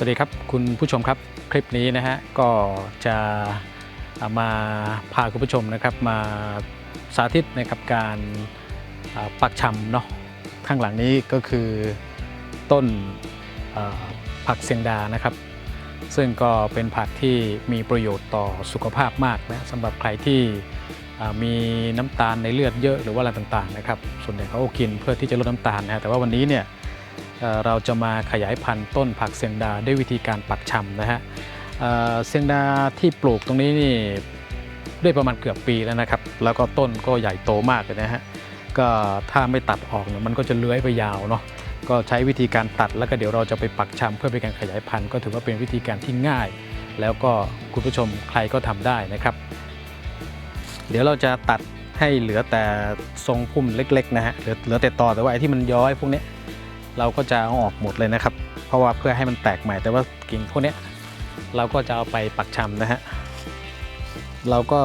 สวัสดีครับคุณผู้ชมครับคลิปนี้นะฮะก็จะามาพาคุณผู้ชมนะครับมาสาธิตนะครับการาปักชำเนาะข้างหลังนี้ก็คือต้นผักเสียงดานะครับ ซึ่งก็เป็นผักที่มีประโยชน์ต่อสุขภาพมากนะสำหรับใครที่มีน้ำตาลในเลือดเยอะหรือว่าอะไรต่างๆนะครับส่วนใหญ่เขากินเพื่อที่จะลดน้ำตาลนะฮะแต่ว่าวันนี้เนี่ย เราจะมาขยายพันธุ์ต้นผักเสียงดาด้วยวิธีการปักชำนะฮะเสียงดาที่ปลูกตรงนี้นี่ได้ประมาณเกือบปีแล้วนะครับ แล้วก็ต้นก็ใหญ่โตมากเลยนะฮะก็ถ้าไม่ตัดออกเนี่ยมันก็จะเลื้อยไปยาวเนาะก็ใช้วิธีการตัดแล้วก็เดี๋ยวเราจะไปปักชำเพื่อเป็นการขยายพันธุ์ก็ถือว่าเป็นวิธีการที่ง่าย แล้วก็คุณผู้ชมใครก็ทำได้นะครับ เดี๋ยวเราจะตัดให้เหลือแต่ทรงพุ่มเล็กๆนะฮะเหลือแต่ตอแต่ว่าไอ้ที่มันย้อยพวกนี้ เราก็จะเอาออกหมดเลยนะครับ เพราะว่าเพื่อให้มันแตกใหม่ แต่ว่ากิ่งพวกนี้เราก็จะเอาไปปักชำนะฮะ เราก็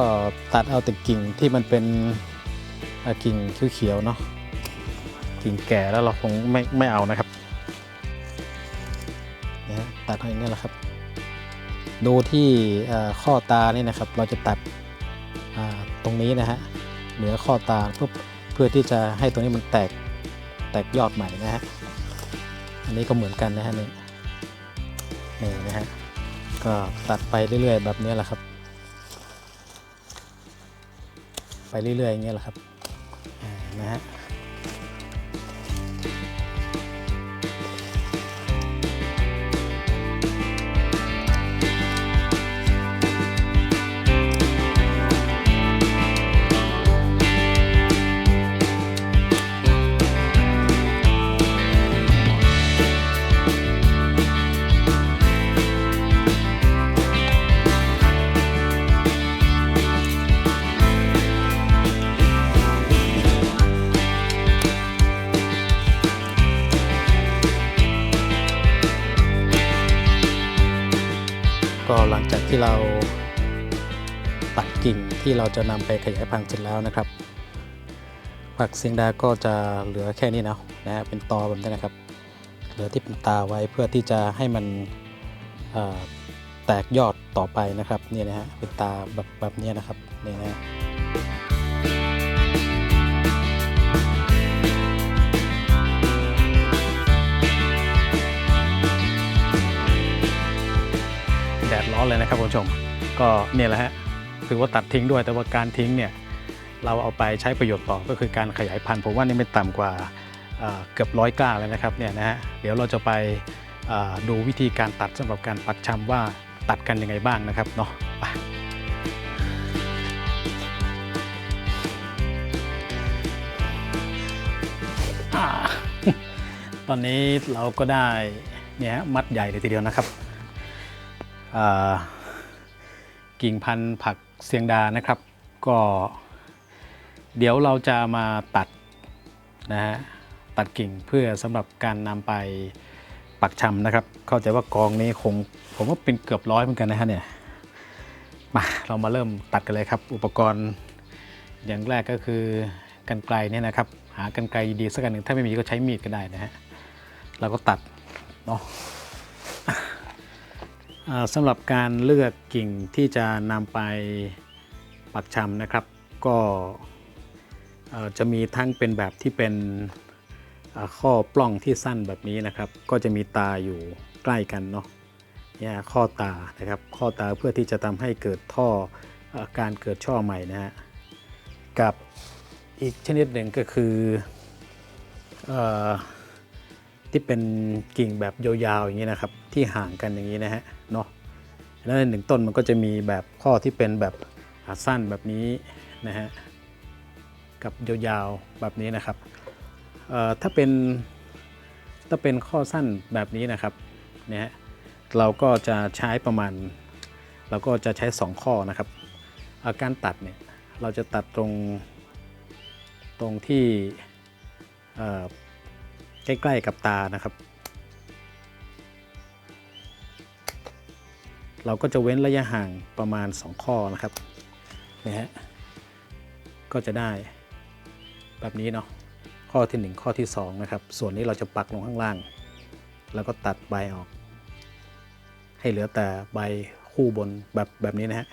ตัดเอาแต่กิ่งที่มันเป็นเอ่อกิ่งเขียวๆเนาะ กิ่งแก่แล้วเราคงไม่ไม่เอานะครับนะตัดเอาอย่างนี้แหละครับ ดูที่ข้อตานี่นะครับ เราจะตัดตรงนี้นะฮะ เหนือข้อตาเพื่อเพื่อที่จะให้ตรงนี้มันแตกแตกยอดใหม่นะฮะ อันนี้ก็เหมือนกันนะฮะนี่นี่นะฮะก็ตัดไปเรื่อยๆ แบบนี้แหละครับ ไปเรื่อยๆอย่างเงี้ยแหละครับนะฮะ ก็หลังจากที่เราตัดกิ่งที่เราจะนำไปขยายพันธุ์เสร็จแล้วนะครับ ผักเสียงดาก็จะเหลือแค่นี้นะนะ เป็นตอแบบนี้นะครับ เหลือที่เป็นตาไว้เพื่อที่จะให้มันแตกยอดต่อไปนะครับนี่นะฮะเป็นตาแบบแบบนี้นะครับนี่นะ ล้อนเลยนะครับคุณผู้ชม ก็เนี่ยแหละฮะถือว่าตัดทิ้งด้วยแต่ว่าการทิ้งเนี่ยเราเอาไปใช้ประโยชน์ต่อก็คือการขยายพันธุ์ผมว่านี่ไม่ต่ำกว่าเกือบร้อยก้าเลยนะครับเนี่ยนะฮะเดี๋ยวเราจะไปดูวิธีการตัดสำหรับการปักชำว่าตัดกันยังไงบ้างนะครับเนาะไปตอนนี้เราก็ได้เนี่ยมัดใหญ่เลยทีเดียวนะครับ กิ่งพันธุ์ผักเสียงดานะครับ ก็เดี๋ยวเราจะมาตัดนะฮะตัดกิ่งเพื่อสำหรับการนำไปปักชำนะครับ เข้าใจว่ากองนี้คงผมว่าเป็นเกือบร้อยเหมือนกันนะฮะเนี่ยมาเรามาเริ่มตัดกันเลยครับ อุปกรณ์อย่างแรกก็คือกันไกลเนี่ยนะครับ หากันไกลดีสักอันหนึ่งถ้าไม่มีก็ใช้มีดก็ได้นะฮะเราก็ตัดเนาะ สำหรับการเลือกกิ่งที่จะนำไปปักชำนะครับ ก็จะมีทั้งเป็นแบบที่เป็นข้อปล้องที่สั้นแบบนี้นะครับ ก็จะมีตาอยู่ใกล้กันเนาะเนี่ยข้อตานะครับ ข้อตาเพื่อที่จะทำให้เกิดท่ออการเกิดช่อใหม่นะฮะกับอีกชนิดหนึ่งก็คืออ ที่เป็นกิ่งแบบยาวๆอย่างนี้นะครับ ที่ห่างกันอย่างนี้นะฮะเนาะแล้วในหนึ่งต้นมันก็จะมีแบบข้อที่เป็นแบบสั้นแบบนี้นะฮะกับยาวๆแบบนี้นะครับถ้าเป็นถ้าเป็นข้อสั้นแบบนี้นะครับเนี่ยฮะเราก็จะใช้ประมาณ เราก็จะใช้ 2 ข้อนะครับอาการตัดเนี่ยเราจะตัดตรงตรงที่ ใกล้ๆกับตานะครับ เราก็จะเว้นระยะห่างประมาณ 2 ข้อนะครับนะฮะก็จะได้แบบนี้เนาะข้อที่ 1 ข้อที่ 2 นะครับ ส่วนนี้เราจะปักลงข้างล่าง แล้วก็ตัดใบออก ให้เหลือแต่ใบคู่บนแบบแบบนี้นะฮะ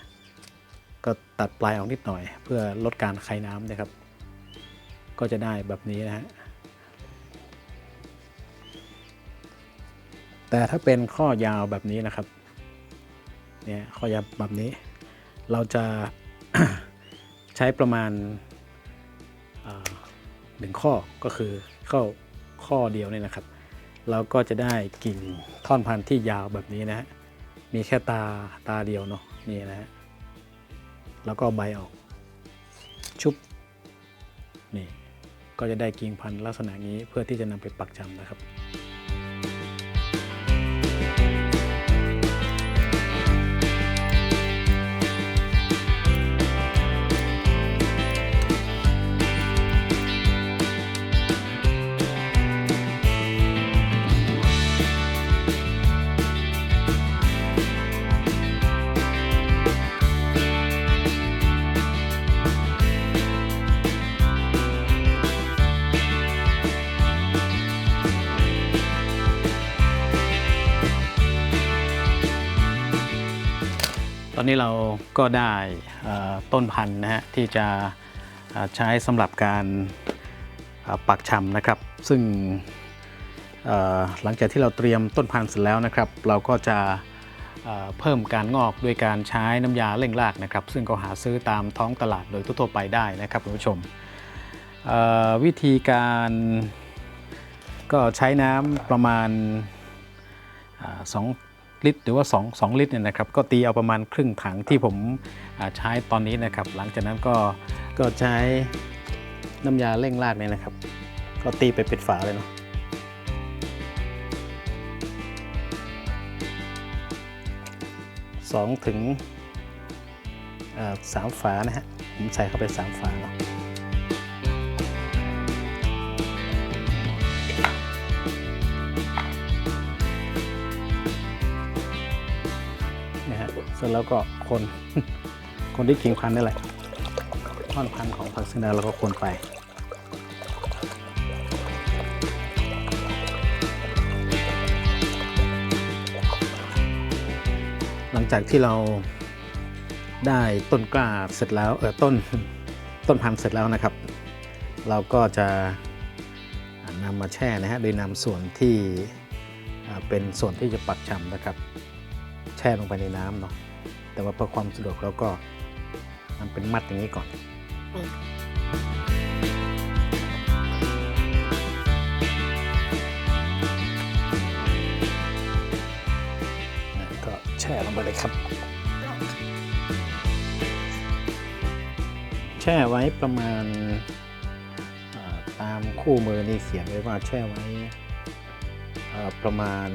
ก็ตัดปลายออกนิดหน่อย เพื่อลดการคายน้ำนะครับ ก็จะได้แบบนี้นะฮะ แต่ถ้าเป็นข้อยาวแบบนี้นะครับเนี่ยข้อยาวแบบนี้ เราจะใช้ประมาณหนึ่งข้อก็คือเข้อข้อเดียวเนี่ยนะครับ เราก็จะได้กิ่งท่อนพันธุ์ที่ยาวแบบนี้นะฮะมีแค่ตาตาเดียวเนาะนี่นะฮะแล้วก็ใบออกชุบนี่ก็จะได้กิ่งพันธุ์ลักษณะนี้เพื่อที่จะนำไปปักจำนะครับ อนนี้เราก็ได้ต้นพันธุ์นะฮะที่จะใช้สำหรับการปักชำนะครับ ซึ่งหลังจากที่เราเตรียมต้นพันธุ์เสร็จแล้วนะครับ เราก็จะเพิ่มการงอกด้วยการใช้น้ำยาเร่งรากนะครับ ซึ่งก็หาซื้อตามท้องตลาดโดยทั่วไปได้นะครับคุณผู้ชมวิธีการก็ใช้น้ำประมาณสอง ลิตร หรือว่า 2 2 ลิตรเนี่ยนะครับก็ตีเอาประมาณครึ่งถังที่ผมใช้ตอนนี้นะครับ หลังจากนั้นก็ก็ใช้น้ำยาเร่งรากเนี่ยนะครับ ก็ตีไปปิดฝาเลยเนาะสองถึงสามฝานะฮะผมใส่เข้าไปสามฝาเนาะนะ แล้วก็คนคนที่กิ่งพันธุ์นี่แหละท่อนพันธุ์ของผักเสนาเราก็คนไปหลังจากที่เราได้ต้นกล้าเสร็จแล้วเออต้นต้นพันธุ์เสร็จแล้วนะครับ เราก็จะนำมาแช่นะฮะโดยนำส่วนที่เป็นส่วนที่จะปักชำนะครับ แช่ลงไปในน้ำเนาะ แต่ว่าเพื่อความสะดวกเราก็ทำเป็นมัดอย่างนี้ก่อนก็แช่ลงไปเลยครับ แช่ไว้ประมาณตามคู่มือนี่เขียนไว้ว่าแช่ไว้ประมาณ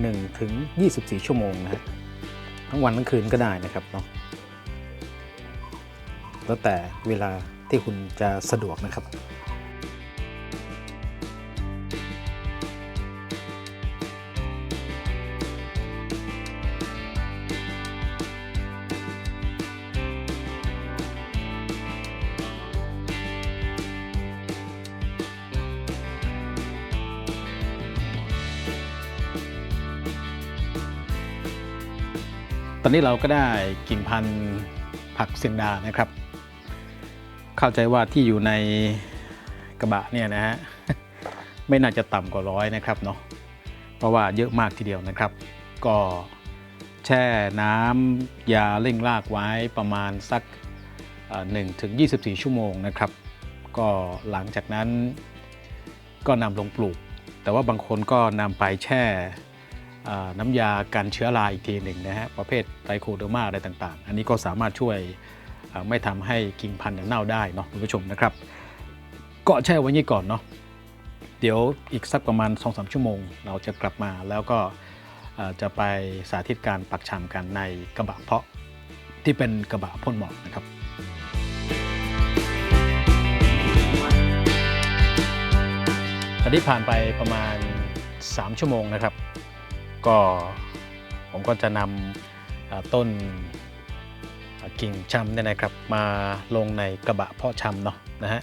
1ถึง24 ชั่วโมงนะฮะทั้งวันทั้งคืนก็ได้นะครับเนาะแล้วแต่เวลาที่คุณจะสะดวกนะครับ ตอนนี้เราก็ได้กิ่งพันธุ์ผักเสียงดานะครับ เข้าใจว่าที่อยู่ในกระบะเนี่ยนะฮะไม่น่าจะต่ำกว่าร้อยนะครับเนาะเพราะว่าเยอะมากทีเดียวนะครับ ก็แช่น้ำยาเร่งรากไว้ประมาณสักหนึ่งถึง24 ชั่วโมงนะครับ ก็หลังจากนั้นก็นำลงปลูก แต่ว่าบางคนก็นำไปแช่ น้ำยากันเชื้อราอีกทีหนึ่งนะฮะประเภทไตรโคเดอร์มาอะไรต่างๆ อันนี้ก็สามารถช่วยไม่ทำให้กิ่งพันธุ์เน่าได้เนาะคุณผู้ชมนะครับก็แช่ไว้นี่ก่อนเนาะเดี๋ยวอีกสักประมาณ 2-3 ชั่วโมง เราจะกลับมาแล้วก็จะไปสาธิตการปักชำกันในกระบะเพาะที่เป็นกระบะพ่นหมอกนะครับตอนนี้ผ่านไปประมาณ 3 ชั่วโมงนะครับ ก็ผมก็จะนำต้นกิ่งชำเนี่ยนะครับมาลงในกระบะเพาะชำเนาะนะฮะ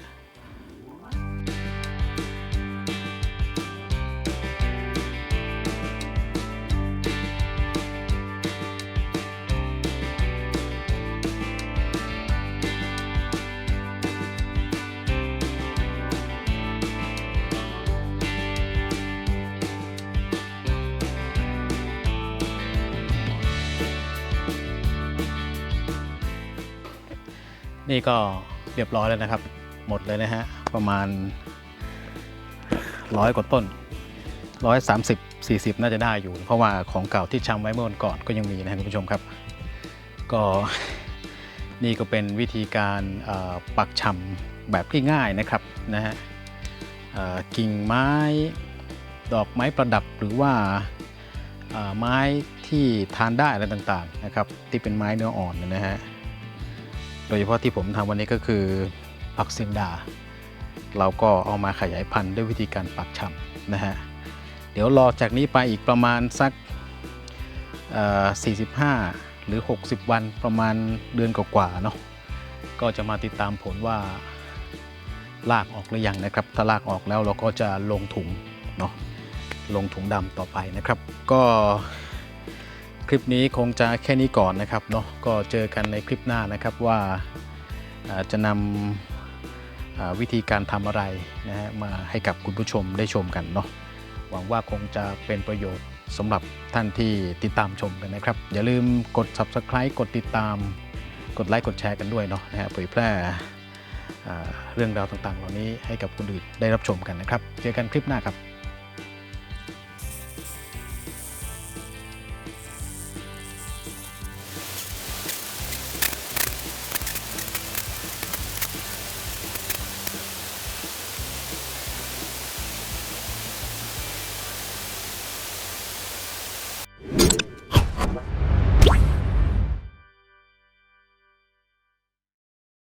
นี่ก็เรียบร้อยแล้วนะครับ หมดเลยนะฮะ ประมาณร้อยกว่าต้นร้อยสามสิบสี่สิบน่าจะได้อยู่ เพราะว่าของเก่าที่ชำไว้เมื่อวันก่อนก็ยังมีนะครับคุณผู้ชมครับ ก็นี่ก็เป็นวิธีการปักชำแบบง่ายๆนะครับนะฮะกิ่งไม้ดอกไม้ประดับหรือว่าไม้ที่ทานได้อะไรต่างๆนะครับ ที่เป็นไม้เนื้ออ่อนนะฮะ โดยเฉพาะที่ผมทำวันนี้ก็คือผักเสียงดา เราก็เอามาขยายพันธุ์ด้วยวิธีการปักชำนะฮะ เดี๋ยวรอจากนี้ไปอีกประมาณสัก 45 หรือ 60 วันประมาณเดือนกว่าๆเนาะ ก็จะมาติดตามผลว่าลากออกหรือยังนะครับ ถ้าลากออกแล้วเราก็จะลงถุงเนาะ ลงถุงดำต่อไปนะครับ ก็ คลิปนี้คงจะแค่นี้ก่อนนะครับเนาะก็เจอกันในคลิปหน้านะครับว่าจะนำวิธีการทำอะไรนะฮะมาให้กับคุณผู้ชมได้ชมกันเนาะหวังว่าคงจะเป็นประโยชน์สำหรับท่านที่ติดตามชมกันนะครับ อย่าลืมกด subscribe กดติดตาม กดไลค์กดแชร์กันด้วยเนาะนะฮะเผยแพร่เรื่องราวต่างๆ เหล่านี้ให้กับคนอื่นได้รับชมกันนะครับ เจอกันคลิปหน้าครับ